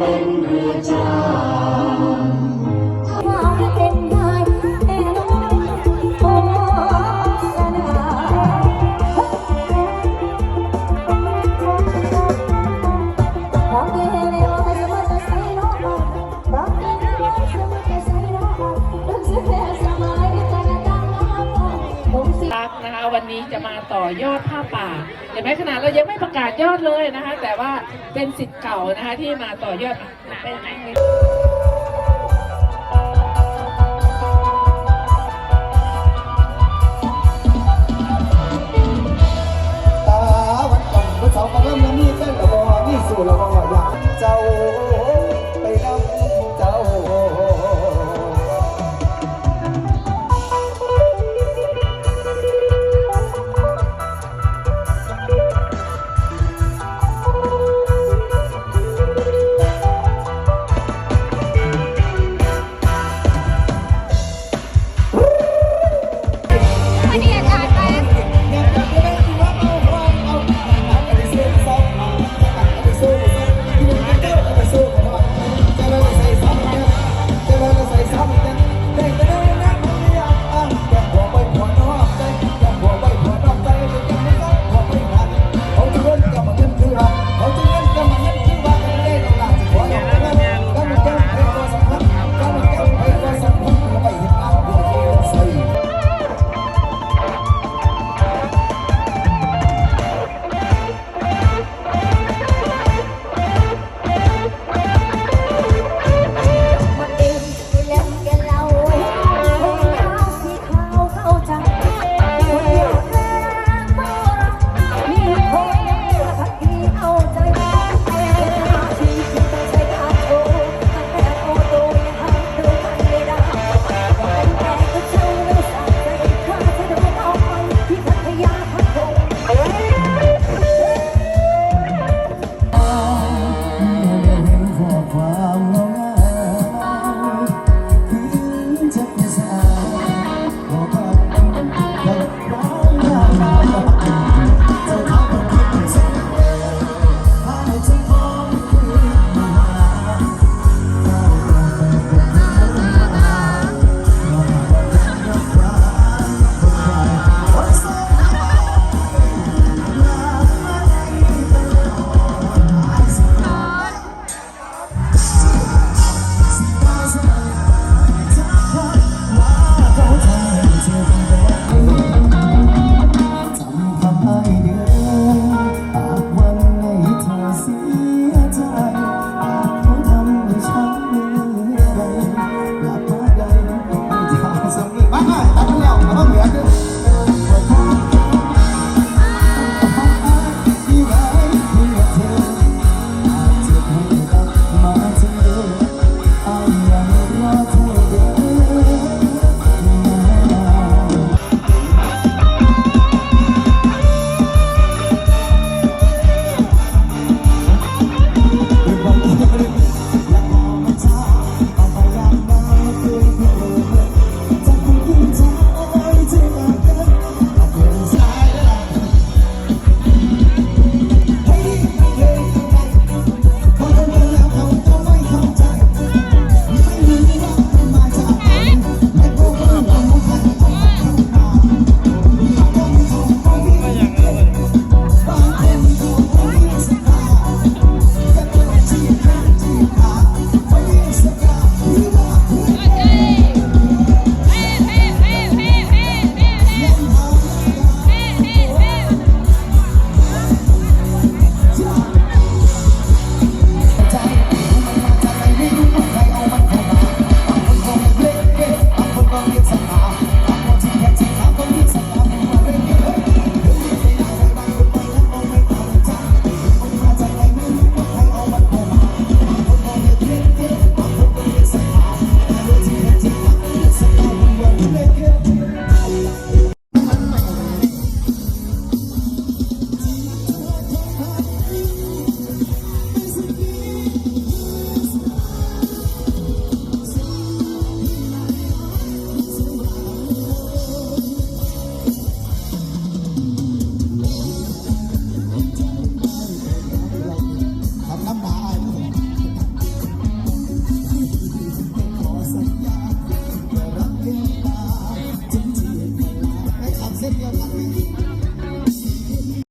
bên người cha ี้จะมาต่อยอดผ้าป่าเห็นไหมขนาดเรายังไม่ประกาศยอดเลยนะคะ แต่ว่าเป็นสิทธิ์เก่านะคะที่มาต่อยอดเป็นไห